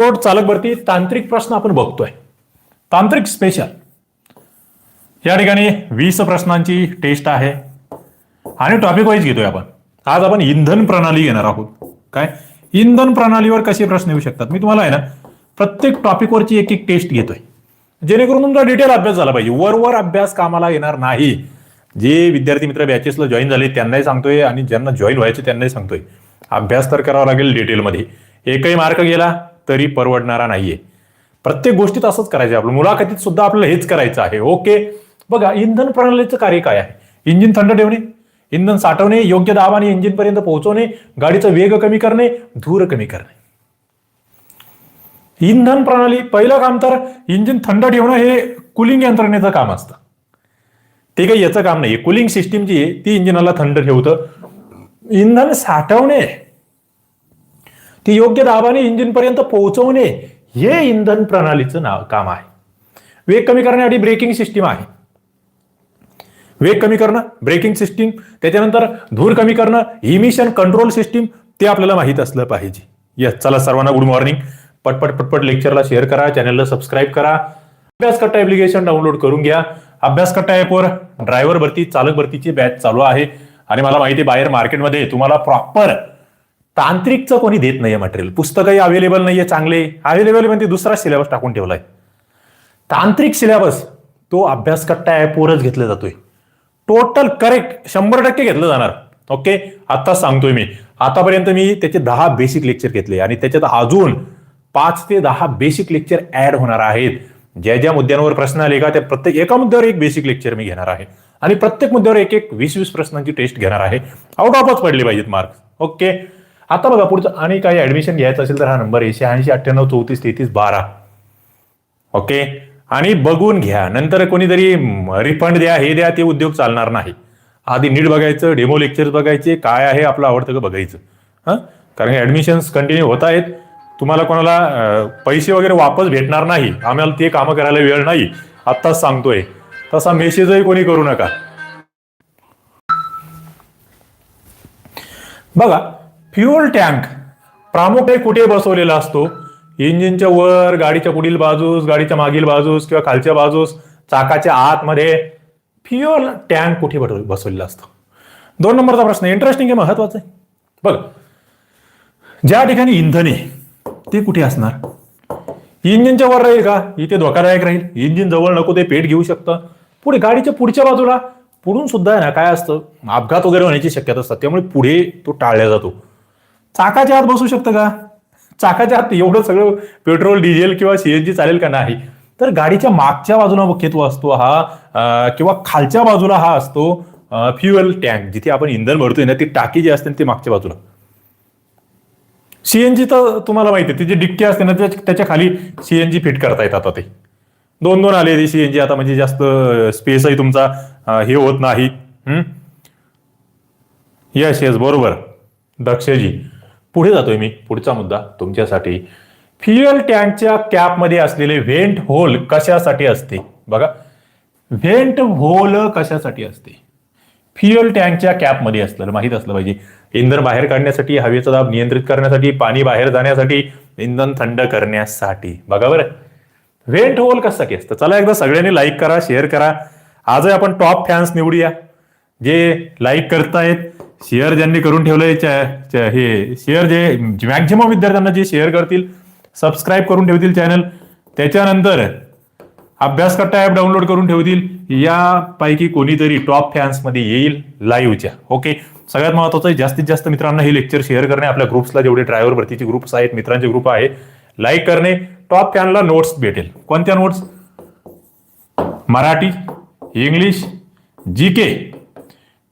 बोट चालक भरती तांत्रिक प्रश्न आपण बघतोय. तांत्रिक स्पेशल या ठिकाणी वीस प्रश्नांची टेस्ट आहे. आणि टॉपिक वाईज घेतोय आपण. आज आपण इंधन प्रणाली घेणार आहोत. काय? इंधन प्रणालीवर कसे प्रश्न येऊ शकतात? मी तुम्हाला आहे ना प्रत्येक टॉपिकवरची एक एक टेस्ट घेतोय. जेणेकरून तुमचा डिटेल अभ्यास झाला पाहिजे. वरवर अभ्यास कामाला येणार नाही. जे विद्यार्थी मित्र बॅचेसला जॉईन झाले त्यांनाही सांगतोय आणि ज्यांना जॉईन व्हायचे त्यांनाही सांगतोय. अभ्यास तर करावा लागेल डिटेलमध्ये एकही मार्क गेला तरी परवडणारा नाहीये. प्रत्येक गोष्टीत असंच करायचं आहे आपलं. मुलाखतीत सुद्धा आपल्याला हेच करायचं आहे. ओके? बघा इंधन प्रणालीचं कार्य काय आहे? इंजिन थंड ठेवणे इंधन साठवणे योग्य दाबाने इंजिन पर्यंत पोहोचवणे गाडीचा वेग कमी करणे धूर कमी करणे. इंधन प्रणाली पहिलं काम तर इंजिन थंड ठेवणं हे कुलिंग यंत्रणेचं काम असतं. ते काही याचं काम नाही कुलिंग सिस्टीम जी आहे ती इंजिनाला थंड ठेवतं. इंधन साठवणे ती योग्य दाबाने इंजिनपर्यंत पोहोचवणे हे इंधन प्रणालीचं नाव काम आहे. वेग कमी करण्यासाठी ब्रेकिंग सिस्टीम आहे. वेग कमी करणं ब्रेकिंग सिस्टीम त्याच्यानंतर धूर कमी करणं इमिशन कंट्रोल सिस्टीम ते आपल्याला माहीत असलं पाहिजे. यस चला सर्वांना गुड मॉर्निंग पटपट पटपट लेक्चरला शेअर करा चॅनलला सबस्क्राईब करा. अभ्यास कट्टा ऍप्लिकेशन डाउनलोड करून घ्या. अभ्यास कट्टा ॲपवर ड्रायव्हर भरती चालक भरतीची बॅच चालू आहे. आणि मला माहिती आहे बाहेर मार्केटमध्ये तुम्हाला प्रॉपर तांत्रिकचं कोणी देत नाहीये मटेरियल पुस्तकही अवेलेबल नाहीये चांगले. अवेलेबल म्हणजे दुसरा सिलेबस टाकून ठेवलाय. तांत्रिक सिलेबस तो अभ्यास कट्टा ॲपवरच घेतला जातोय. टोटल करेक्ट शंभर टक्के घेतलं जाणार. ओके आता सांगतोय मी. आतापर्यंत मी त्याचे दहा बेसिक लेक्चर घेतले. आणि त्याच्यात अजून पाच ते दहा बेसिक लेक्चर ऍड होणार आहेत. ज्या ज्या मुद्द्यांवर प्रश्न आले का त्या प्रत्येक एका मुद्द्यावर एक बेसिक लेक्चर मी घेणार आहे. आणि प्रत्येक मुद्द्यावर एक एक वीस वीस प्रश्नांची टेस्ट घेणार आहे. आउट ऑफच पडले पाहिजेत मार्क्स ओके आता बघा पुढचं आणि काही ऍडमिशन घ्यायचं असेल तर हा नंबर आहे शहाऐंशी अठ्ठ्याण्णव चौतीस तेहतीस बारा. ओके आणि बघून घ्या. नंतर कोणीतरी रिफंड द्या हे द्या ते उद्योग चालणार नाही. आधी नीट बघायचं डेमो लेक्चर्स बघायचे काय आहे आपलं आवडतं का बघायचं. हां? कारण ॲडमिशन्स कंटिन्यू होत आहेत. तुम्हाला कोणाला पैसे वगैरे वापस भेटणार नाही. आम्हाला ते कामं करायला वेळ नाही. आत्ताच सांगतोय. तसा मेसेजही कोणी करू नका. बघा फ्युअल टँक प्रामुख्याने कुठे बसवलेला असतो? इंजिनच्या वर गाडीच्या पुढील बाजूस गाडीच्या मागील बाजूस किंवा खालच्या बाजूस चाकाच्या आतमध्ये फ्युअल टँक कुठे बसवलेला असतो? दोन नंबरचा प्रश्न इंटरेस्टिंग आहे महत्त्वाचा आहे? बघ ज्या ठिकाणी इंधन आहे ते कुठे असणार? इंजिनच्या वर राहील का? इथे धोकादायक राहील. इंजिन जवळ नको ते पेट घेऊ शकतं. पुढे गाडीच्या पुढच्या बाजूला पुढून सुद्धा आहे ना काय असतं? अपघात वगैरे होण्याची शक्यता असतात त्यामुळे पुढे तो टाळला जातो. चाकाच्या आत बसू शकतं का? चाकाच्या आत एवढं सगळं पेट्रोल डिझेल किंवा सीएनजी चालेल का नाही? तर गाडीच्या मागच्या बाजूला मुख्यत्व असतो हा किंवा खालच्या बाजूला हा असतो फ्युएल टँक जिथे आपण इंधन भरतोय ना ती टाकी जी असते ना ती मागच्या बाजूला. सीएनजी तर तुम्हाला माहिती आहे ती जी डिक्की असते ना त्याच्याखाली सीएनजी फिट करता येतात आता ते. दोन दोन आले सीएनजी आता म्हणजे जास्त स्पेसही तुमचा हे होत नाही. यस यस बरोबर. दक्षजी. पुढे जातोय मी पुढचा मुद्दा तुमच्यासाठी. फ्युएल टँकच्या कॅपमध्ये असलेले व्हेंट होल कशासाठी असते? बघा व्हेंट होल कशासाठी असते? फ्युएल टँकच्या कॅपमध्ये असलं माहीत असलं पाहिजे. इंधन बाहेर काढण्यासाठी हवेचा दाब नियंत्रित करण्यासाठी पाणी बाहेर जाण्यासाठी इंधन थंड करण्यासाठी. बघा बरं. व्हेंट होल कशासाठी असतं? चला एकदा सगळ्यांनी लाईक करा शेअर करा. आजही आपण टॉप फॅन्स निवडूया. जे लाईक करतायत शेअर ज्यांनी करून ठेवलंय हे शेअर जे मॅक्झिमम विद्यार्थ्यांना जे शेअर करतील सबस्क्राईब करून ठेवतील चॅनल त्याच्यानंतर अभ्यास कट्टा ॲप डाउनलोड करून ठेवतील यापैकी कोणीतरी टॉप फॅन्समध्ये येईल लाईव्हच्या ओके सगळ्यात महत्वाचं आहे जास्तीत जास्त मित्रांना हे लेक्चर शेअर करणे. आपल्या ग्रुप्सला जेवढे ड्रायव्हर भरतीचे ग्रुप्स आहेत मित्रांचे ग्रुप आहे लाईक करणे. टॉप फॅनला नोट्स भेटेल. कोणत्या notes Marathi English G K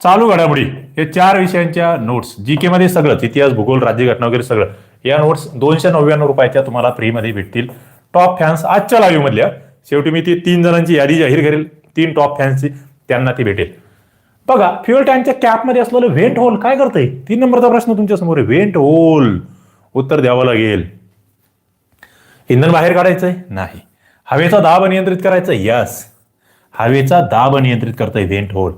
चालू घडामोडी. हे चार विषयांच्या नोट्स जी के मध्ये सगळंच इतिहास भूगोल राज्यघटना वगैरे सगळं. या नोट्स दोनशे नव्याण्णव रुपयाच्या तुम्हाला फ्रीमध्ये भेटतील. टॉप फॅन्स आजच्या लाईव्ह मधल्या शेवटी मी ती तीन जणांची यादी जाहीर करेल. तीन टॉप फॅन्सची त्यांना ती भेटेल. बघा फ्युअल टँकच्या कॅपमध्ये असलेलं व्हेंट होल काय करतंय? तीन नंबरचा प्रश्न तुमच्यासमोर आहे. व्हेंट होल उत्तर द्यावं लागेल. इंधन बाहेर काढायचंय? नाही. हवेचा दाब नियंत्रित करायचा यस हवेचा दाब नियंत्रित करतंय व्हेंट होल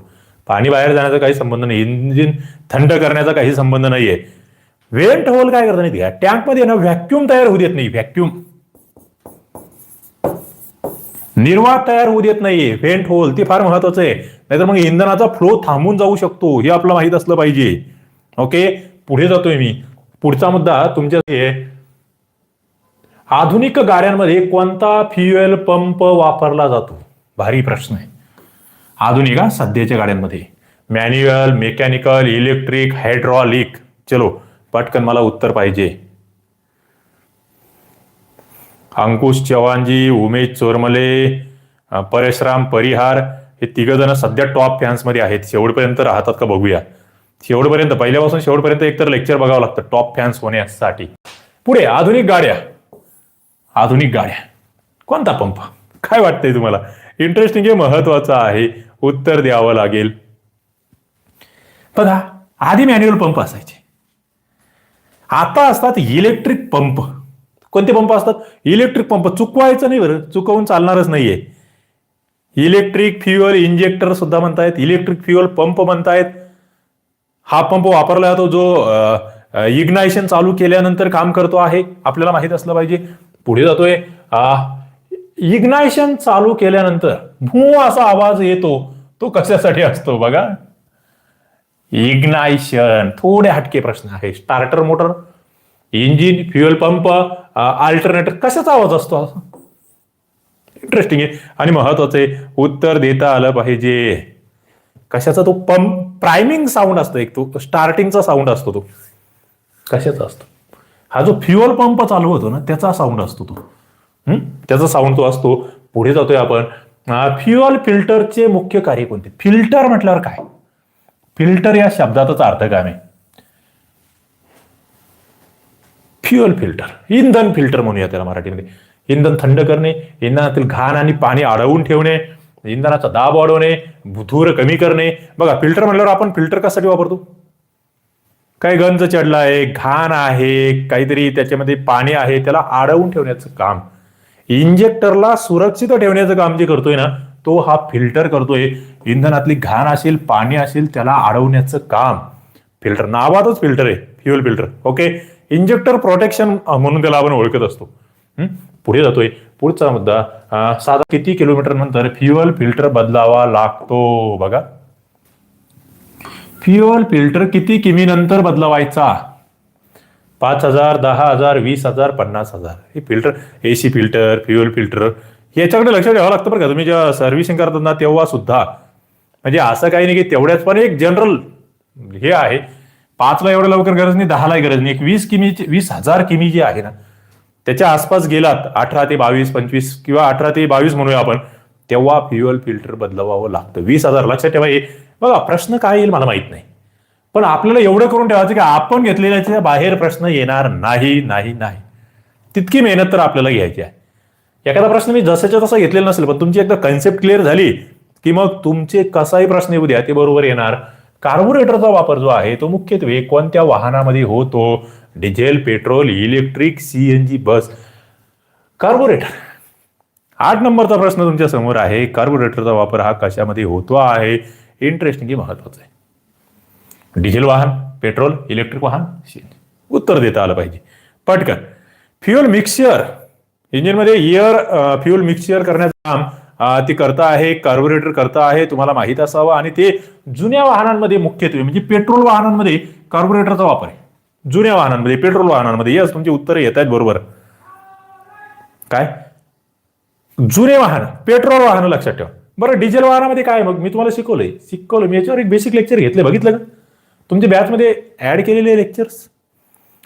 पाणी बाहेर जाण्याचा काही संबंध नाही. इंजिन थंड करण्याचा काही संबंध नाहीये. वेंट होल काय करता नाही टँकमध्ये ना व्हॅक्युम तयार होऊ देत नाही. व्हॅक्युम निर्वात तयार होऊ देत नाही व्हेंट होल ते फार महत्वाचं आहे. नाहीतर मग इंधनाचा फ्लो थांबून जाऊ शकतो. हे आपलं माहीत असलं पाहिजे. ओके पुढे जातोय मी. पुढचा मुद्दा तुमच्या हे. आधुनिक गाड्यांमध्ये कोणता फ्युएल पंप वापरला जातो? भारी प्रश्न आहे. आधुनिक हा सध्याच्या गाड्यांमध्ये. मॅन्युअल मेकॅनिकल इलेक्ट्रिक हायड्रॉलिक चलो पटकन मला उत्तर पाहिजे. अंकुश चव्हाणजी उमेश चोरमले अ, परेशराम परिहार हे तिघ जण सध्या टॉप फॅन्समध्ये आहेत. शेवटपर्यंत राहतात का बघूया. शेवटपर्यंत पहिल्यापासून शेवटपर्यंत एकतर लेक्चर बघावं लागतं टॉप फॅन्स होण्यासाठी. पुढे आधुनिक गाड्या. आधुनिक गाड्या. कोणता पंप? काय वाटतंय तुम्हाला? इंटरेस्टिंग हे महत्वाचं आहे. उत्तर द्यावं लागेल. बघा आधी मॅन्युअल पंप असायचे. आता असतात इलेक्ट्रिक पंप कोणते पंप असतात? इलेक्ट्रिक पंप चुकवायचं नाही बरं. चुकवून चालणारच नाहीये. इलेक्ट्रिक फ्युअल इंजेक्टर सुद्धा म्हणतायत. इलेक्ट्रिक फ्युअल पंप म्हणतायत. हा पंप वापरला जातो जो इग्नायशन चालू केल्यानंतर काम करतो आहे. आपल्याला माहीत असलं पाहिजे. पुढे जातोय. इग्नायशन चालू केल्यानंतर भू असा आवाज येतो तो कशासाठी असतो बघा? इग्नायशन थोडे हटके प्रश्न आहे starter motor engine fuel pump alternator कशाचा आवाज असतो इंटरेस्टिंग आहे. आणि महत्वाचं आहे उत्तर देता आलं पाहिजे. कशाचा तो पंप प्रायमिंग साऊंड असतो एक तो स्टार्टिंगचा साऊंड असतो तो. कशाचा असतो? हा जो फ्युअल पंप चालू होतो ना त्याचा साऊंड असतो तो. त्याचा साऊंड तो असतो. पुढे जातोय आपण. फ्युअल फिल्टरचे मुख्य कार्य कोणते? फिल्टर म्हटल्यावर काय? फिल्टर या शब्दाचाच अर्थ काय आहे? फ्युअल फिल्टर इंधन फिल्टर म्हणूया त्याला मराठीमध्ये. इंधन थंड करणे इंधनातील घाण आणि पाणी अडवून ठेवणे इंधनाचा दाब वाढवणे धूर कमी करणे. बघा फिल्टर म्हटल्यावर आपण फिल्टर कशासाठी वापरतो? काही गंज चढला आहे घाण आहे काहीतरी त्याच्यामध्ये पाणी आहे त्याला अडवून ठेवण्याचं काम. इंजेक्टरला सुरक्षित ठेवण्याचं काम जे करतोय ना तो हा फिल्टर करतोय. इंधनातली घाण असेल पाणी असेल त्याला अडवण्याचं काम. फिल्टर नावातच फिल्टर आहे fuel filter. Okay? Injector protection म्हणून त्याला आपण ओळखत असतो. पुढे जातोय. पुढचा मुद्दा साधा किती किलोमीटर नंतर फ्युएल फिल्टर बदलावा लागतो बघा. फ्युएल फिल्टर किती किमी नंतर बदलवायचा? पाच हजार दहा हजार वीस हजार पन्नास हजार. हे filter AC filter fuel filter याच्याकडे लक्ष द्यावं लागतं बरं का. तुम्ही जेव्हा सर्व्हिसिंग करतात ना तेव्हा सुद्धा. म्हणजे असं काही नाही की तेवढ्याच पण एक जनरल हे आहे. पाचला एवढं लवकर गरज नाही दहालाही गरज नाही. एक वीस किमी वीस हजार किमी जी आहे ना त्याच्या आसपास गेलात अठरा ते बावीस पंचवीस किंवा अठरा ते बावीस म्हणूया आपण तेव्हा फ्युअल फिल्टर बदलवावं लागतं. वीस हजार लक्षात ठेवा हे. बघा प्रश्न काय येईल मला माहीत नाही. पण आपल्याला एवढं करून ठेवायचं की आपण घेतलेल्याच्या बाहेर प्रश्न येणार नाही नाही नाही. तितकी मेहनत तर आपल्याला घ्यायची आहे. एखादा प्रश्न मी जसाच्या तसा घेतलेला नसेल पण तुमची एकदा कन्सेप्ट क्लिअर झाली की मग तुमचे कसाही प्रश्न येऊ द्या ते बरोबर येणार. कार्बोरेटरचा वापर जो आहे तो मुख्यत्वे कोणत्या वाहनामध्ये होतो? Diesel petrol electric CNG bus carburettor आठ नंबरचा प्रश्न तुमच्यासमोर आहे. कार्बोरेटरचा वापर हा कशामध्ये होतो आहे? इंटरेस्टिंग महत्वाचं आहे? डिझेल वाहन पेट्रोल इलेक्ट्रिक वाहन उत्तर देता आलं पाहिजे. पटकन. Fuel mixture. इंजिनमध्ये इयर फ्युअल मिक्सचर करण्याचं काम ते करता आहे कार्बोरेटर करता आहे तुम्हाला माहीत असावं. आणि ते जुन्या वाहनांमध्ये मुख्यत्वे म्हणजे पेट्रोल वाहनांमध्ये कार्बोरेटरचा वापर आहे. जुन्या वाहनांमध्ये पेट्रोल वाहनांमध्ये. यस तुमची उत्तरं येत आहेत बरोबर. काय? जुने वाहन पेट्रोल वाहन लक्षात ठेवा. बरं डिझेल वाहनामध्ये काय मग मी तुम्हाला शिकवलंय. शिकवलं मी याच्यावर एक बेसिक लेक्चर घेतले बघितलं का? तुमच्या बॅचमध्ये ऍड केलेले लेक्चर्स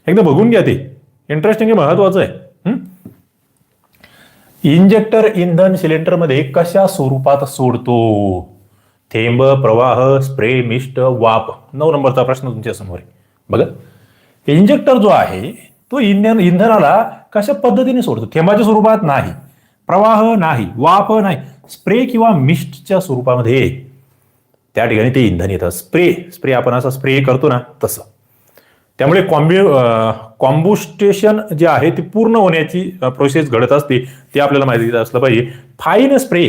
एकदा बघून घ्या ते. इंटरेस्टिंग महत्वाचं आहे. इंजेक्टर इंधन सिलेंडरमध्ये कशा स्वरूपात सोडतो? थेंब प्रवाह स्प्रे मिस्ट वाप नऊ नंबरचा प्रश्न तुमच्यासमोर आहे. बघा. इंजेक्टर जो आहे तो इंधन इंधनाला कशा पद्धतीने सोडतो? थेंबाच्या स्वरूपात नाही. प्रवाह नाही वाफ नाही. स्प्रे किंवा मिस्टच्या स्वरूपामध्ये त्या ठिकाणी ते इंधन येतं. स्प्रे स्प्रे आपण असं स्प्रे करतो ना तसं. त्यामुळे कॉम्बि कॉम्बुस्टेशन जे आहे ते पूर्ण होण्याची प्रोसेस घडत असते ते आपल्याला माहिती असलं पाहिजे. Fine spray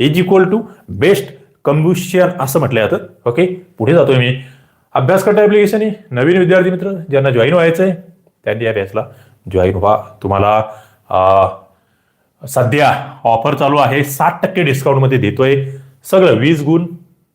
is equal to best combustion असं म्हटलं जातं. ओके पुढे जातोय मी. अभ्यासकर्ता ॲप्लिकेशन आहे नवीन विद्यार्थी मित्र ज्यांना जॉईन व्हायचं आहे त्यांनी या बॅचला जॉईन व्हा. तुम्हाला सध्या ऑफर चालू आहे. साठ टक्के डिस्काउंटमध्ये देतोय. सगळं वीस गुण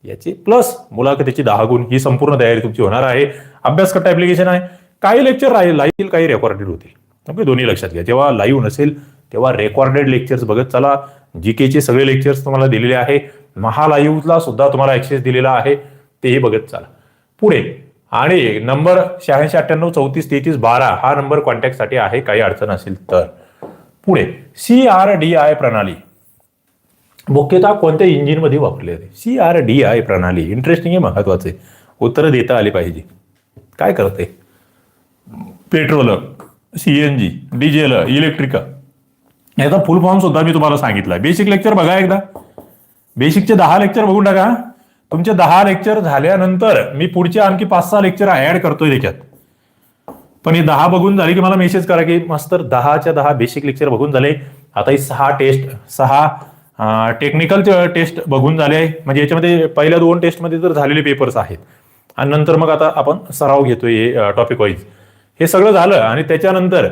याची. प्लस मुलाखतीची दहा गुण ही संपूर्ण तयारी तुमची होणार आहे. अभ्यासकर्ता ऍप्लिकेशन आहे. काही लेक्चर राहील लाईव्ह काही रेकॉर्डेड होतील. ओके दोन्ही लक्षात घ्या. जेव्हा लाईव्ह नसेल तेव्हा रेकॉर्डेड लेक्चर्स बघत चला. जी केचे सगळे लेक्चर्स तुम्हाला दिलेले आहे. महालाईव्हला सुद्धा तुम्हाला ऍक्सेस दिलेला आहे. तेही बघत चला. पुढे आणि नंबर शहाऐंशी अठ्ठ्याण्णव चौतीस तेहतीस बारा हा नंबर कॉन्टॅक्टसाठी आहे. काही अडचण असेल तर. पुढे सी आर डी आय प्रणाली. मुख्यतः कोणत्या इंजिनमध्ये वापरले जाते. सी आर डी आय प्रणाली इंटरेस्टिंग आहे महत्त्वाचे उत्तरं देता आली पाहिजे. काय करते? Petrol C N G diesel electric. याचा फुल फॉर्म सुद्धा मी तुम्हाला सांगितला. बेसिक लेक्चर बघा एकदा. बेसिकचे दहा लेक्चर बघून टाका. तुमचे दहा लेक्चर झाल्यानंतर मी पुढचे आणखी पाच सहा लेक्चर ऍड करतोय त्याच्यात. पण हे दहा बघून झाले की मला मेसेज करा की मास्तर दहाच्या दहा बेसिक लेक्चर बघून झाले. आता ही सहा टेस्ट सहा टेक्निकल टेस्ट बघून झाले म्हणजे याच्यामध्ये पहिल्या दोन टेस्टमध्ये तर झालेले पेपर्स आहेत. आणि नंतर मग आता आपण सराव घेतोय हे टॉपिक वाईज हे सगळं झालं आणि त्याच्यानंतर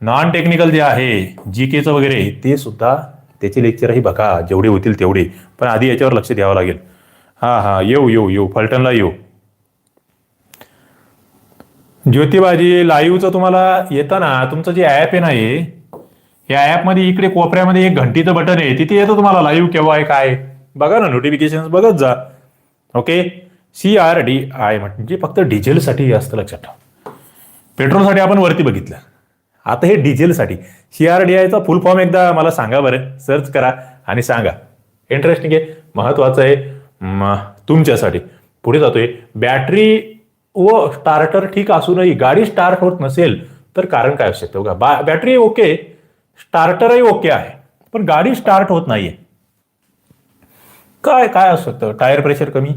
नॉन टेक्निकल जे आहे जी केचं वगैरे ते सुद्धा त्याचे लेक्चरही बघा जेवढे होतील तेवढे. पण आधी याच्यावर लक्ष द्यावं लागेल. हां हां येऊ येऊ येऊ. फलटणला येऊ. ज्योतिबाजी लाईव्हचं तुम्हाला येताना तुमचं जे ॲप आहे ना हे या ॲपमध्ये इकडे कोपऱ्यामध्ये एक घंटीचं बटन आहे. तिथे येतं तुम्हाला लाईव्ह केव्हा आहे काय बघा ना नोटिफिकेशन बघत जा. Okay C R D I म्हणजे फक्त डिझेलसाठी असतं लक्षात ठेवा. पेट्रोलसाठी आपण वरती बघितलं. आता हे डिझेलसाठी सी आर डी आयचा फुल फॉर्म एकदा मला सांगा बरं. सर्च करा आणि सांगा. इंटरेस्टिंग आहे. महत्वाचं आहे. तुमच्यासाठी. पुढे जातोय. बॅटरी व स्टार्टर ठीक असूनही गाडी स्टार्ट होत नसेल तर कारण काय असू शकतं? बघा बा बॅटरी ओके स्टार्टरही ओके आहे पण गाडी स्टार्ट होत नाहीये. काय काय असू शकतं टायर प्रेशर कमी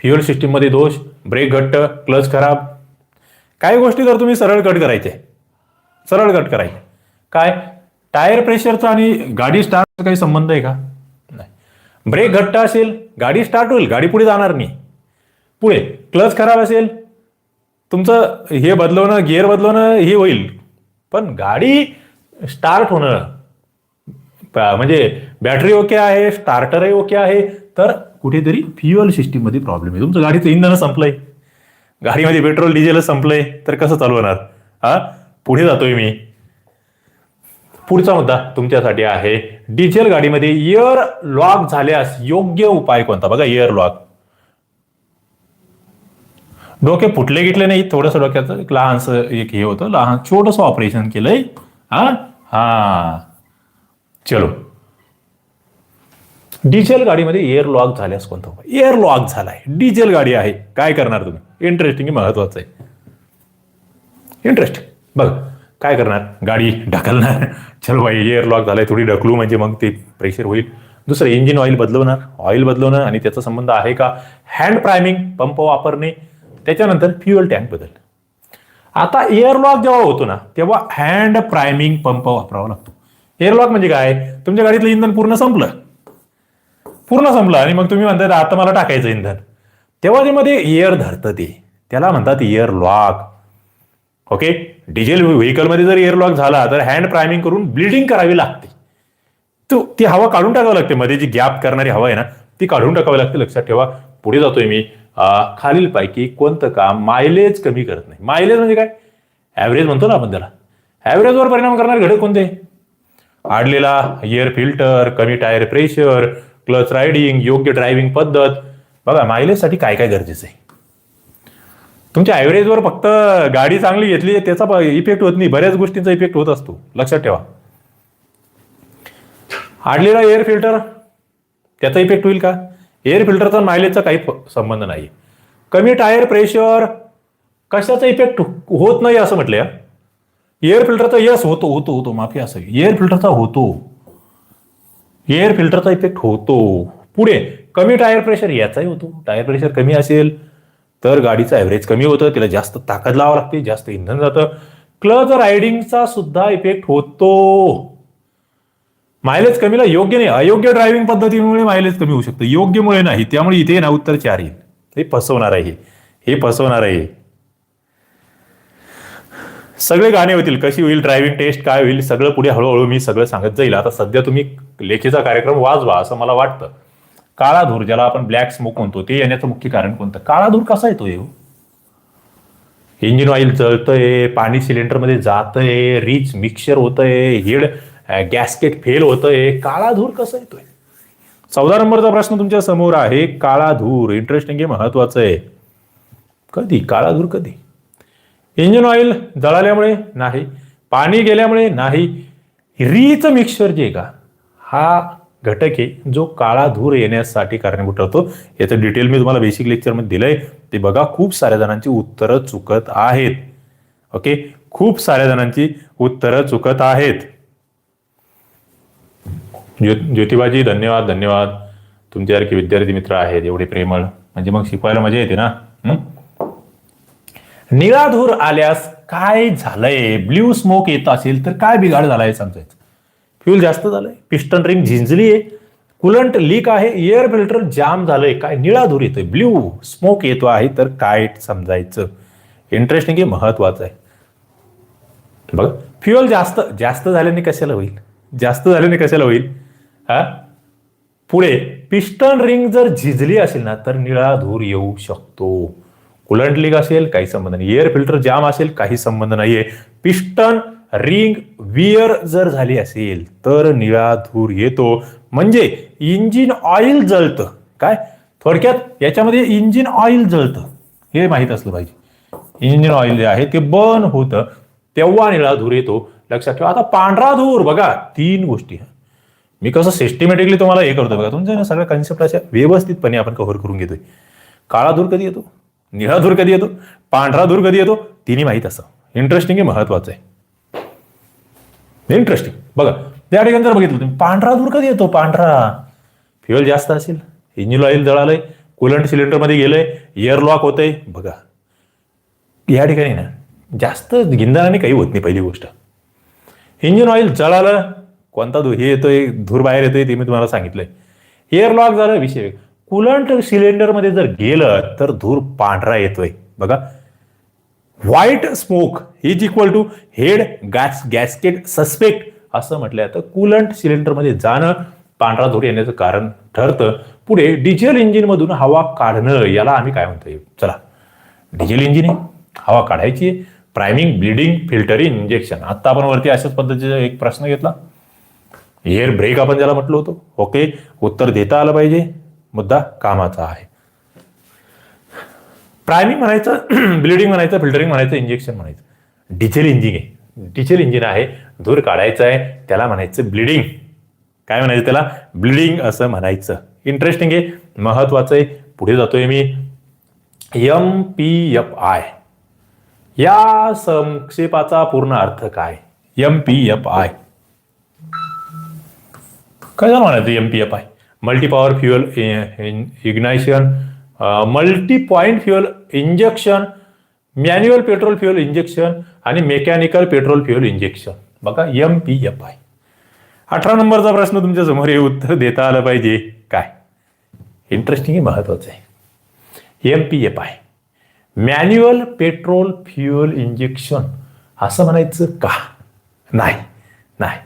फ्युअल सिस्टीममध्ये दोष ब्रेक घट्ट क्लच खराब. काही गोष्टी जर तुम्ही सरळ कट करायचे. सरळ कट करायचे. काय? टायर प्रेशरचा आणि गाडी स्टार्टचा काही संबंध आहे का? नाही. ब्रेक घट्ट असेल गाडी स्टार्ट होईल गाडी पुढे जाणार नाही. पुढे क्लच खराब असेल तुमचं हे बदलवणं गिअर बदलवणं हे होईल. पण गाडी स्टार्ट होणं म्हणजे बॅटरी ओके आहे स्टार्टरही ओके आहे तर कुठेतरी फ्युअल सिस्टीममध्ये प्रॉब्लेम आहे. तुमचं गाडीचं इंधन संपलंय. गाडीमध्ये पेट्रोल डिझेल संपलंय. तर कसं चालवणार? हा? पुढे जातोय मी. पुढचा मुद्दा तुमच्यासाठी आहे. डिझेल गाडीमध्ये इयर लॉक झाल्यास योग्य उपाय कोणता? बघा इयर लॉक डोके फुटले गिटले नाही थोडंसं डोक्याचं एक लहानसं एक हे होतं लहान छोटंसं ऑपरेशन केलंय. हा? हा. चलो. डिझेल गाडीमध्ये एअर लॉक झाल्यास कोणता उपाय? एअर लॉक झालाय. डिझेल गाडी आहे. काय करणार तुम्ही? इंटरेस्टिंग महत्वाचं आहे. इंटरेस्ट बघ काय करणार? गाडी ढकलणार. चलो भाई एअर लॉक झालाय थोडी ढकलू म्हणजे मग ते प्रेशर होईल. दुसरं इंजिन ऑइल बदलवणार. ऑइल बदलवणं आणि त्याचा संबंध आहे का? हँड प्रायमिंग पंप वापरणे. त्याच्यानंतर फ्युअल टँक बदल. आता एअर लॉक जेव्हा होतो ना तेव्हा हँड प्रायमिंग पंप वापरावा लागतो. एअर लॉक म्हणजे काय? तुमच्या गाडीतलं इंधन पूर्ण संपलं. पूर्ण संपलं आणि मग तुम्ही म्हणताय आता मला टाकायचं इंधन. तेव्हा ते मध्ये एअर धरतं ते. त्याला म्हणतात एअर लॉक ओके डिझेल व्हेकलमध्ये जर एअर लॉक झाला तर हँड प्रायमिंग करून ब्लिडिंग करावी लागते. तो ती हवा काढून टाकावी लागते. मध्ये जी गॅप करणारी हवा आहे ना ती काढून टाकावी लागते. लक्षात ठेवा. पुढे जातोय मी. खालीलपैकी कोणतं काम मायलेज कमी करत नाही. मायलेज म्हणजे काय? ॲव्हरेज म्हणतो ना आपण त्याला. ॲव्हरेजवर परिणाम करणारे घटक कोणते? आडलेला एअर फिल्टर कमी टायर प्रेशर क्लच रायडिंग योग्य ड्रायव्हिंग पद्धत. बघा मायलेजसाठी काय काय गरजेचं आहे? तुमच्या ॲव्हरेजवर फक्त गाडी चांगली घेतली त्याचा इफेक्ट होत नाही. बऱ्याच गोष्टींचा इफेक्ट होत असतो. लक्षात ठेवा. आडलेला एअर फिल्टर त्याचा इफेक्ट होईल का? एअर फिल्टरचा मायलेजचा काही संबंध नाही. कमी टायर प्रेशर कशाचा इफेक्ट होत नाही असं म्हटलं या. एअर फिल्टरचा यस होतो होतो होतो. माफी असं. एअर फिल्टरचा होतो. एअर फिल्टरचा इफेक्ट होतो. पुढे कमी टायर प्रेशर याचाही होतो. टायर प्रेशर कमी असेल तर गाडीचं ॲव्हरेज कमी होतं. तिला जास्त ताकद लावावं लागते जास्त इंधन जातं. क्लच रायडिंगचा सुद्धा इफेक्ट होतो. मायलेज कमीला योग्य नाही अयोग्य ड्रायव्हिंग पद्धतीमुळे मायलेज कमी होऊ शकतं. योग्यमुळे नाही त्यामुळे इथे ना उत्तर चार येईल. हे फसवणार आहे हे फसवणार आहे. सगळे गाणे होतील कशी होईल ड्रायव्हिंग टेस्ट काय होईल सगळं पुढे हळूहळू मी सगळं सांगत जाईल. आता सध्या तुम्ही लेखीचा कार्यक्रम वाजवा असं मला वाटतं. काळा धूर ज्याला आपण ब्लॅक स्मोक म्हणतो ते येण्याचं मुख्य कारण कोणतं? काळा धूर कसा येतो येऊ इंजिन ऑइल जळतंय पाणी सिलेंडरमध्ये जातंय रिच मिक्सचर होतंय हेड गॅस्केट फेल होतंय. काळा धूर कसं येतोय? चौदा नंबरचा प्रश्न तुमच्यासमोर आहे. काळा धूर इंटरेस्टिंग हे महत्वाचं आहे. कधी? काळा धूर कधी? इंजिन ऑइल जळाल्यामुळे नाही. पाणी गेल्यामुळे नाही. रीच मिक्सचर जे आहे का हा घटक आहे जो काळा धूर येण्यासाठी कारणीभूत ठरतो. याचं डिटेल मी तुम्हाला बेसिक लेक्चरमध्ये दिलंय. ते बघा खूप साऱ्या जणांची उत्तरं चुकत आहेत. ओके खूप साऱ्या जणांची उत्तरं चुकत आहेत. ज्यो ज्योतिबाजी धन्यवाद धन्यवाद. तुमच्यासारखे विद्यार्थी मित्र आहेत एवढे प्रेमळ. म्हणजे मग शिकवायला मजा येते ना? हं? निळा धूर आल्यास काय झालंय? ब्ल्यू स्मोक येत असेल तर काय बिघाड झालाय समजायचं? फ्यूल जास्त झालंय. पिस्टन रिंग झिंजली आहे. कुलंट लीक आहे. एअर फिल्टर जाम झालंय. काय निळाधूर येतोय. ब्ल्यू स्मोक येतो आहे तर काय समजायचं? इंटरेस्टिंग हे महत्वाचं आहे. बघा. फ्युअल जास्त जास्त झाल्याने कशाला होईल? जास्त झाल्याने कशाला होईल? हा? पुढे पिस्टन रिंग जर झिजली असेल ना तर निळा धूर येऊ शकतो. कुलंट लीक असेल काही संबंध नाही. एअर फिल्टर जाम असेल काही संबंध नाहीये. पिस्टन रिंग वियर जर झाली असेल तर निळा धूर येतो. म्हणजे इंजिन ऑइल जळतं. काय? थोडक्यात याच्यामध्ये इंजिन ऑइल जळतं. हे माहीत असलं पाहिजे. इंजिन ऑइल जे आहे ते बर्न होतं तेव्हा निळा धूर येतो. लक्षात ठेवा. आता पांढरा धूर बघा तीन गोष्टी. आहेत. मी कसं सिस्टमॅटिकली तुम्हाला हे करतो बघा. तुमच्या ना सगळ्या कन्सेप्ट अशा व्यवस्थितपणे आपण कव्हर करून घेतोय. काळा धूर कधी येतो? निळा धूर कधी येतो? पांढरा धूर कधी येतो? तिन्ही माहीत असं. इंटरेस्टिंग हे महत्वाचं आहे. इंटरेस्टिंग बघा त्या ठिकाणी जर बघितलं तुम्ही पांढरा धूर कधी येतो? पांढरा. फ्युएल जास्त असेल. Engine oil जळालंय. कुलंट सिलेंडरमध्ये गेलंय. एअर लॉक होतंय. बघा. या ठिकाणी ना जास्त गिंधानाने काही होत नाही पहिली गोष्ट. इंजिन ऑइल जळालं. कोणता धूर हे येतोय धूर बाहेर येतोय ते मी तुम्हाला सांगितलंय. एअर लॉक झालं विषय कुलंट सिलेंडरमध्ये जर गेलं तर धूर पांढरा येतोय. बघा. White smoke is equal to head gas gasket suspect असं म्हटलं तर कुलंट सिलेंडरमध्ये जाणं पांढरा धूर येण्याचं कारण ठरतं. पुढे डिझेल इंजिनमधून हवा काढणं याला आम्ही काय म्हणतोय? चला. डिझेल इंजिन आहे. हवा काढायची प्रायमिंग ब्लिडिंग फिल्टरिंग इंजेक्शन आत्ता आपण वरती अशाच पद्धतीचा एक प्रश्न घेतला. एअर ब्रेक आपण ज्याला म्हटलो होतो. ओके उत्तर देता आलं पाहिजे. मुद्दा कामाचा आहे. प्रायमिंग म्हणायचं ब्लिडिंग म्हणायचं फिल्टरिंग म्हणायचं इंजेक्शन म्हणायचं. डिझेल इंजिन आहे. डिझेल इंजिन आहे. धूर काढायचं आहे. त्याला म्हणायचं ब्लिडिंग काय म्हणायचं त्याला? ब्लिडिंग असं म्हणायचं. इंटरेस्टिंग आहे. महत्वाचं आहे. पुढे जातोय मी. एम पी एफ आय या संक्षेपाचा पूर्ण अर्थ काय? एम पी एफ आय काय झालं म्हणायचं M P F I multi power fuel ignition multi point fuel injection manual petrol fuel injection आणि मेकॅनिकल पेट्रोल फ्युअल इंजेक्शन बघा एम पी एफ आय अठरा नंबरचा प्रश्न तुमच्यासमोर हे उत्तर देता आलं पाहिजे. काय? इंटरेस्टिंग महत्वाचं आहे. M P F I manual petrol fuel injection असं म्हणायचं का? नाही. नाही.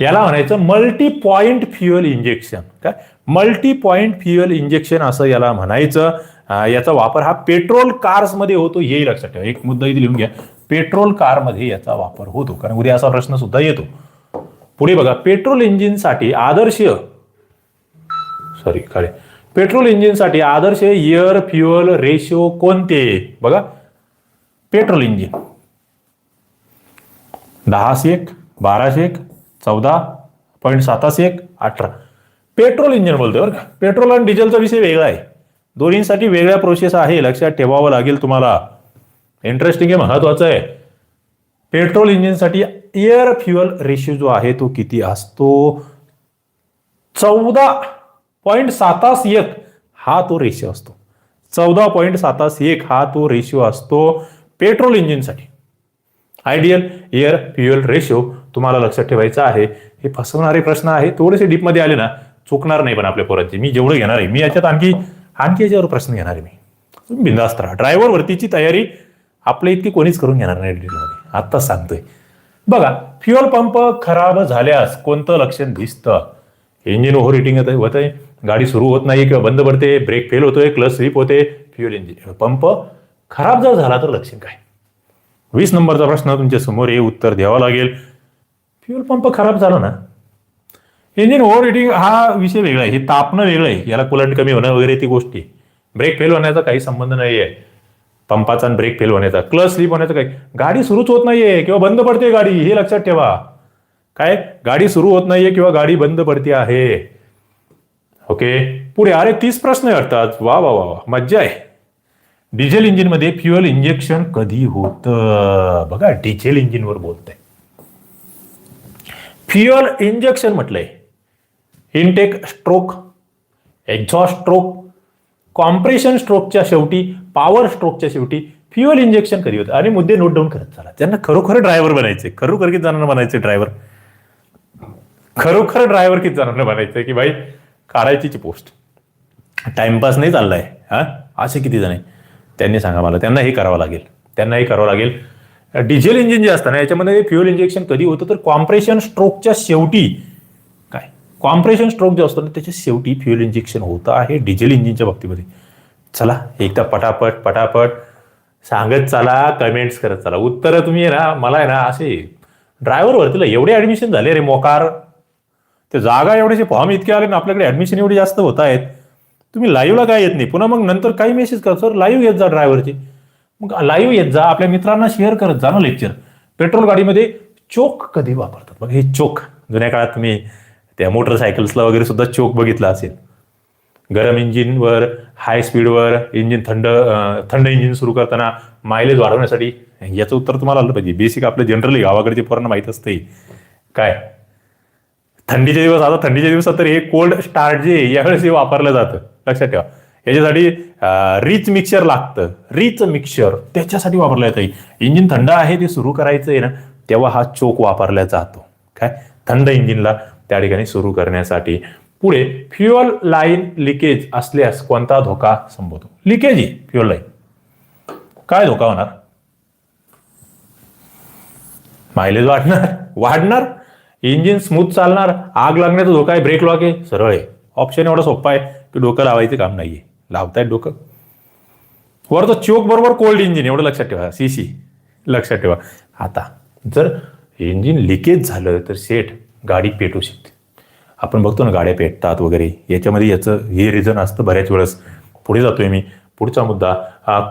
याला म्हणायचं मल्टी पॉइंट फ्युअल इंजेक्शन काय? मल्टी पॉइंट फ्युअल इंजेक्शन असं याला म्हणायचं. याचा वापर हा पेट्रोल कार्समध्ये होतो हे लक्षात ठेवा. एक मुद्दा इथे लिहून घ्या. पेट्रोल कारमध्ये याचा वापर होतो. कारण उद्या असा प्रश्न सुद्धा येतो. पुढे बघा पेट्रोल इंजिनसाठी आदर्श सॉरी खरे पेट्रोल इंजिनसाठी आदर्श एअर फ्युअल रेशो कोणते? बघा. पेट्रोल इंजिन दहाशे एक बाराशे एक चौदा पॉईंट सातास एक अठरा. पेट्रोल इंजिन बोलतोय बरं का. पेट्रोल आणि डिझेलचा विषय वेगळा आहे. दोन्हीसाठी वेगळ्या प्रोसेस आहे लक्षात ठेवावं लागेल तुम्हाला. इंटरेस्टिंग आहे महत्वाचं आहे. पेट्रोल इंजिनसाठी एअर फ्युअल रेशिओ जो आहे तो किती असतो? चौदा पॉईंट सातास एक हा तो रेशिओ असतो. चौदा पॉईंट सातास एक हा तो रेशिओ असतो पेट्रोल इंजिनसाठी. आयडियल एअर फ्युअल रेशो तुम्हाला लक्षात ठेवायचं आहे हे फसवणारे प्रश्न आहे थोडेसे डीपमध्ये आले ना चुकणार नाही पण आपल्या पोरांचे. मी जेवढं घेणार आहे मी याच्यात आणखी आणखी याच्यावर प्रश्न घेणार आहे मी. तुम्ही बिंदास्त राहा. ड्रायव्हर भरतीची तयारी आपल्या इतकी कोणीच करून घेणार नाही डिटेलमध्ये आत्ताच सांगतोय. बघा फ्युअल पंप खराब झाल्यास कोणतं लक्षण दिसतं? इंजिन ओव्हर हिटिंग येत होत आहे गाडी सुरू होत नाही किंवा बंद पडते ब्रेक फेल होतोय क्लच स्लिप होते. फ्युअल इंजिन पंप खराब जर झाला तर लक्षण काय? वीस नंबरचा प्रश्न तुमच्यासमोर हे उत्तर द्यावं लागेल. फ्युअल पंप खराब झाला ना इंजिन ओव्हर हिटिंग हा विषय वेगळा आहे. हे तापणं वेगळं आहे. याला कुलंट कमी होणं वगैरे ती गोष्टी. ब्रेक फेल होण्याचा काही संबंध नाही आहे पंपाचा आणि ब्रेक फेल होण्याचा. क्लच स्लिप होण्याचा काही. गाडी सुरूच होत नाहीये किंवा बंद पडते गाडी. हे लक्षात ठेवा. काय? गाडी सुरू होत नाहीये किंवा गाडी बंद पडते आहे. ओके पुढे अरे तीस प्रश्न अडतात. वा वा वा वा. मज्जा आहे. डिझेल इंजिनमध्ये फ्युअल इंजेक्शन कधी होतं? बघा डिझेल इंजिनवर बोलतंय. फ्युअल इंजेक्शन म्हटलंय. Intake stroke exhaust stroke compression स्ट्रोकच्या शेवटी पॉवर स्ट्रोकच्या शेवटी फ्युअल इंजेक्शन कधी होतं? आणि मुद्दे नोट डाऊन करत चला. त्यांना खरोखर ड्रायव्हर बनायचे खरोखर किती जणांना बनायचे ड्रायव्हर खरोखर ड्रायव्हर किती जणांना बनायचं की भाई काढायची पोस्ट टाइमपास नाही चाललाय. हा? असे किती जण आहे त्यांनी सांगा मला. त्यांना हे करावं लागेल. त्यांना हे करावं लागेल. डिझेल इंजिन जे असतं ना याच्यामध्ये फ्युअल इंजेक्शन कधी होतं तर कॉम्प्रेशन स्ट्रोकच्या शेवटी काय? कॉम्प्रेशन स्ट्रोक जो असतो ना त्याच्या शेवटी फ्युअल इंजेक्शन होतं आहे डिझेल इंजिनच्या बाबतीमध्ये. चला एकदा पटापट पटापट सांगत चला कमेंट्स करत चला. उत्तरं तुम्ही आहे ना मला आहे ना असे ड्रायव्हर तुला एवढे ऍडमिशन झाले रे मोकार. ते जागा एवढेचे फॉर्म इतके आले ना आपल्याकडे ऍडमिशन एवढी जास्त होत आहेत. तुम्ही लाईव्हला काय येत नाही. पुन्हा मग नंतर काही मेसेज कर. सर लाईव्ह येत जा ड्रायव्हरचे मग लाईव्ह येत जा आपल्या मित्रांना शेअर करत जा ना लेक्चर पेट्रोल गाडीमध्ये चोक कधी वापरतात? बघा हे चोक जुन्या काळात तुम्ही त्या मोटरसायकल्सला वगैरे सुद्धा चोक बघितला असेल. गरम इंजिनवर हाय स्पीडवर इंजिन थंड थंड इंजिन सुरू करताना मायलेज वाढवण्यासाठी याचं उत्तर तुम्हाला आलं पाहिजे. बेसिक आपलं जनरली गावाकडचे पोरांना माहीत असते काय? थंडीचे दिवस आता थंडीच्या दिवसात तर हे कोल्ड स्टार्ट जे यावेळेस हे वापरलं जातं. लक्षात ठेवा. याच्यासाठी रिच मिक्सर लागतं. रिच मिक्सर त्याच्यासाठी वापरलं जातं. इंजिन थंड आहे ते सुरू करायचं आहे ना तेव्हा हा चोक वापरला जातो. काय? थंड इंजिनला त्या ठिकाणी सुरू करण्यासाठी. पुढे फ्युअल लाईन लिकेज असल्यास कोणता धोका संभवतो? लिकेज आहे फ्युअल लाईन काय धोका होणार? मायलेज वाढणार? वाढणार. इंजिन स्मूथ चालणार. आग लागण्याचा धोका आहे ब्रेक लॉक आहे. सरळ आहे. ऑप्शन एवढा सोपा आहे की डोकं लावायचं काम नाहीये. लावतायत डोकं. वर तो चोक बरोबर कोल्ड इंजिन एवढं लक्षात ठेवा सी सी लक्षात ठेवा. आता जर इंजिन लिकेज झालं तर सेट गाडी पेटू शकते. आपण बघतो ना गाड्या पेटतात वगैरे. याच्यामध्ये याचं हे रिझन असतं बऱ्याच वेळेस. पुढे जातोय मी. पुढचा मुद्दा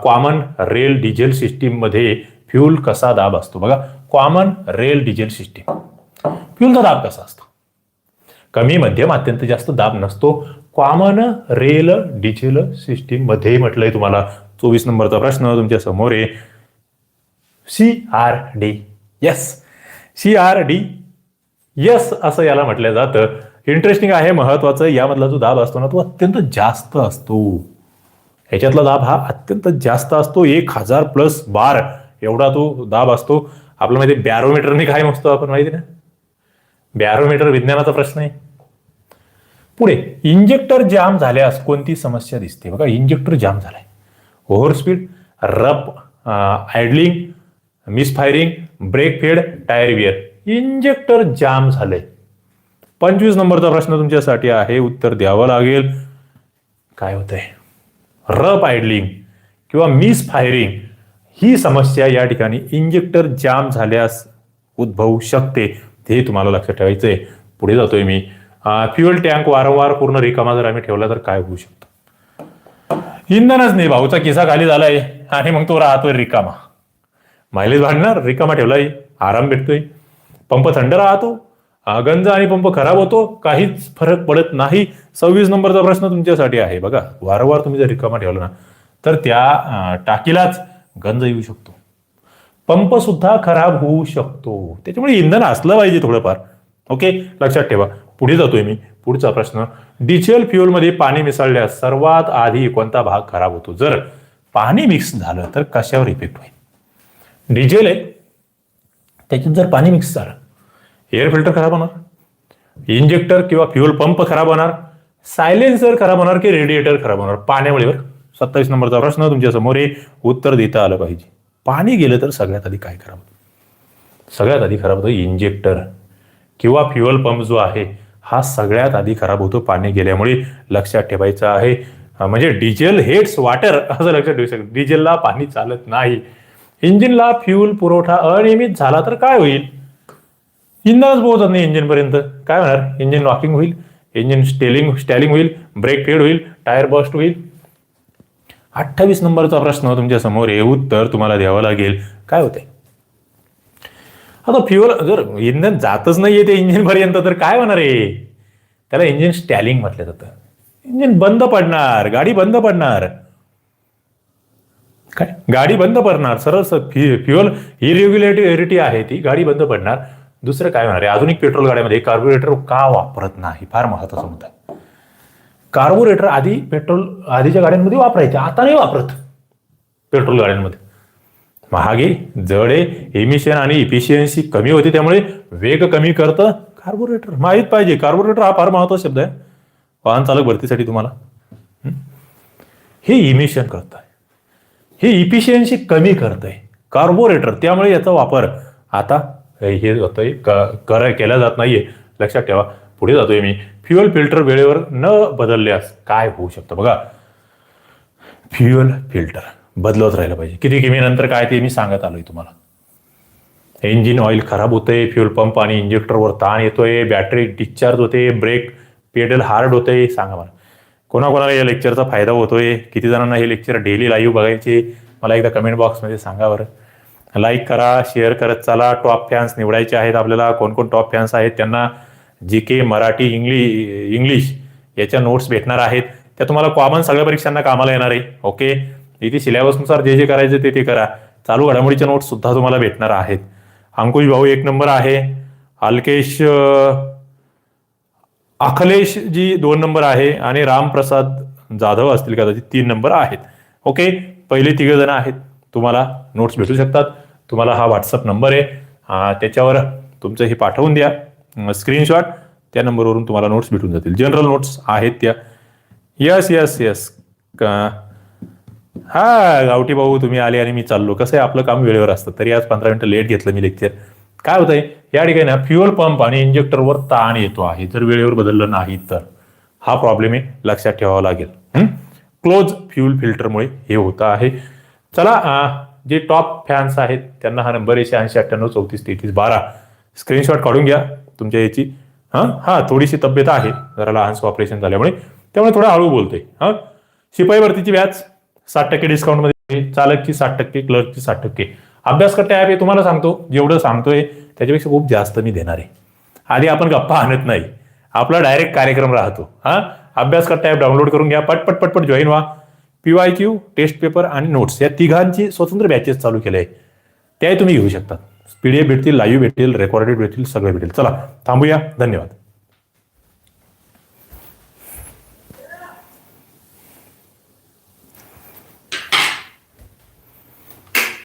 कॉमन रेल डिझेल सिस्टीममध्ये फ्यूल कसा दाब असतो? बघा कॉमन रेल डिझेल सिस्टीम फ्यूलचा दाब कसा असतो? कमी मध्यम अत्यंत जास्त दाब नसतो. कॉमन रेल डिझेल सिस्टीममध्ये म्हटलंय तुम्हाला. चोवीस नंबरचा प्रश्न तुमच्यासमोर आहे. C R D S C R D S असं याला म्हटलं जातं. इंटरेस्टिंग आहे महत्वाचं. यामधला जो दाब असतो ना तो अत्यंत जास्त असतो. ह्याच्यातला दाब हा अत्यंत जास्त असतो. एक हजार प्लस बार एवढा तो दाब असतो. आपलं माहिती बॅरोमीटरने काय मोजतो आपण माहिती ना? बॅरोमीटर विज्ञानाचा प्रश्न आहे. पुढे इंजेक्टर जाम झाल्यास कोणती समस्या दिसते? बघा इंजेक्टर जाम झालाय. Over speed rough idling misfiring brake fade tyre wear injector jam झालंय. पंचवीस नंबरचा प्रश्न तुमच्यासाठी आहे. उत्तर द्यावं लागेल. काय होतंय? रप आयडलिंग किंवा मिस फायरिंग ही समस्या या ठिकाणी इंजेक्टर जाम झाल्यास उद्भवू शकते. हे तुम्हाला लक्षात ठेवायचं आहे पुढे जातोय मी. फ्युएल टँक वारंवार पूर्ण रिकामा जर आम्ही ठेवला तर काय होऊ शकतं? इंधनच नाही भाऊचा किसा खाली झालाय आणि मग तो राहतोय रिकामा. मायलेज वाढणार रिकामा ठेवलाय आराम भेटतोय. पंप थंड राहतो गंज आणि पंप खराब होतो काहीच फरक पडत नाही. सव्वीस नंबरचा प्रश्न तुमच्यासाठी आहे बघा वारंवार तुम्ही जर रिकामा ठेवला ना तर त्या टाकीलाच गंज येऊ शकतो. पंप सुद्धा खराब होऊ शकतो. त्याच्यामुळे इंधन असलं पाहिजे थोडंफार. ओके लक्षात ठेवा. पुढे जातोय मी. पुढचा प्रश्न डिझेल फ्युअलमध्ये पाणी मिसळल्यास सर्वात आधी कोणता भाग खराब होतो? जर पाणी मिक्स झालं तर कशावर इफेक्ट होईल? डिझेल आहे. त्याच्यात जर पाणी मिक्स झालं एअर फिल्टर खराब होणार इंजेक्टर किंवा फ्युअल पंप खराब होणार सायलेन्सर खराब होणार की रेडिएटर खराब होणार? पाण्यामुळे सत्तावीस नंबरचा प्रश्न तुमच्यासमोर उत्तर देता आलं पाहिजे. पाणी गेलं तर सगळ्यात आधी काय खराब सगळ्यात आधी खराब होतं इंजेक्टर किंवा फ्युअल पंप जो आहे हा सगळ्यात आधी खराब होतो पाणी गेल्यामुळे लक्षात ठेवायचं आहे. म्हणजे डिझेल हेट्स वॉटर असं लक्षात ठेवू शकतो. डिझेलला पाणी चालत नाही. इंजिनला फ्युल पुरवठा अनियमित झाला तर काय होईल? इंधनच पोहोचत नाही इंजिनपर्यंत. काय होणार? इंजिन लॉकिंग होईल इंजिन स्टेलिंग स्टॅलिंग होईल ब्रेक फेड होईल टायर बस्ट होईल. अठ्ठावीस नंबरचा प्रश्न तुमच्यासमोर हे उत्तर तुम्हाला द्यावं लागेल. काय होतंय? आता फ्युअल जर इंधन जातच नाहीये ते इंजिनपर्यंत तर काय होणार आहे? त्याला इंजिन स्टॅलिंग म्हटलं जातं. इंजिन बंद पडणार गाडी बंद पडणार. काय? गाडी बंद पडणार. सरळ फ्युअल इरेग्युलेटरिटी आहे ती गाडी बंद पडणार. दुसरं काय होणार आहे? आधुनिक पेट्रोल गाड्यामध्ये कार्बोरेटर का वापरत नाही? फार महत्त्वाचा मुद्दा आहे. कार्बोरेटर आधी पेट्रोल आधीच्या गाड्यांमध्ये वापरायचे आता नाही वापरत. पेट्रोल गाड्यांमध्ये. महागे जड आहे एमिशन आणि इफिशियन्सी कमी होते त्यामुळे वेग कमी करतं कार्बोरेटर माहीत पाहिजे कार्बोरेटर हा फार महत्त्वाचा शब्द आहे. वाहन चालक भरतीसाठी तुम्हाला. हे? इमिशन करत आहे हे इफिशियन्सी कमी करत आहे कार्बोरेटर त्यामुळे याचा वापर आता हे होतंय कर केला जात नाहीये. लक्षात ठेवा. पुढे जातोय मी. फ्युअल फिल्टर वेळेवर न बदलल्यास काय होऊ शकतं? बघा. फ्युअल फिल्टर बदलत राहिलं पाहिजे. किती किमीनंतर काय ते मी सांगत आलोय तुम्हाला. इंजिन ऑइल खराब होतंय फ्युल पंप आणि इंजेक्टरवर ताण येतोय बॅटरी डिस्चार्ज होते ब्रेक पेडल हार्ड होतंय सांगा मला. कोणाकोणाला या लेक्चरचा फायदा होतोय? किती जणांना हे लेक्चर डेली लाईव्ह बघायचे? मला एकदा कमेंट बॉक्समध्ये सांगा बरं. लाईक करा शेअर करत चला. टॉप फॅन्स निवडायचे आहेत आपल्याला. कोण कोण टॉप फॅन्स आहेत? त्यांना G K Marathi English English याच्या नोट्स भेटणार आहेत. त्या तुम्हाला कॉमन सगळ्या परीक्षांना कामाला येणार आहे. ओके इथे सिलेबसनुसार जे जे करायचे ते ते करा. चालू घडामोडीच्या नोट्स सुद्धा तुम्हाला भेटणार आहेत. अंकुश भाऊ एक नंबर आहे. अल्केश अखलेश जी दोन नंबर आहे आणि रामप्रसाद जाधव असतील कदाचित तीन नंबर आहेत. ओके? पहिले तिघ जण आहेत. तुम्हाला नोट्स भेटू शकतात. तुम्हाला हा व्हॉट्सअप नंबर आहे. त्याच्यावर तुमचं हे पाठवून द्या. स्क्रीनशॉट त्या नंबरवरून तुम्हाला नोट्स भेटून जातील. जनरल नोट्स आहेत त्या. यस यस यस हा गावठी भाऊ तुम्ही आले आणि मी चाललो. कसं आहे आपलं काम वेळेवर असतं. तरी आज पंधरा मिनिटं लेट घेतलं मी लेक्चर काय होतंय या ठिकाणी ना फ्युअल पंप आणि इंजेक्टरवर ताण येतो आहे. जर वेळेवर बदललं नाही तर. हा प्रॉब्लेम आहे लक्षात ठेवावा लागेल. क्लोज फ्युल फिल्टरमुळे हे होतं आहे. चला जे टॉप फॅन्स आहेत त्यांना हा नंबर एकशे ऐंशी अठ्ठ्याण्णव चौतीस तेहतीस बारा. स्क्रीनशॉट काढून घ्या तुमच्या याची. हां? हां थोडीशी तब्येत आहे. जरा लहानसं ऑपरेशन झाल्यामुळे. त्यामुळे थोडा हळू बोलतोय. हां? शिपाई भरतीची व्याज? साठ टक्के डिस्काउंटमध्ये चालकची साठ टक्के क्लर्कची साठ टक्के. अभ्यास करता ॲप हे तुम्हाला सांगतो. जेवढं सांगतोय त्याच्यापेक्षा खूप जास्त मी देणार आहे. आधी आपण गप्पा आणत नाही. आपला डायरेक्ट कार्यक्रम राहतो. हा? अभ्यास करता ॲप डाउनलोड करून घ्या. पटपट पटपट जॉईन व्हा. P Y Q test paper आणि नोट्स या तिघांची स्वतंत्र बॅचेस चालू केले आहे. त्याही तुम्ही घेऊ शकता. पी डी एफ भेटतील लाईव्ह भेटतील रेकॉर्डेड भेटतील सगळे भेटेल. चला थांबूया. धन्यवाद.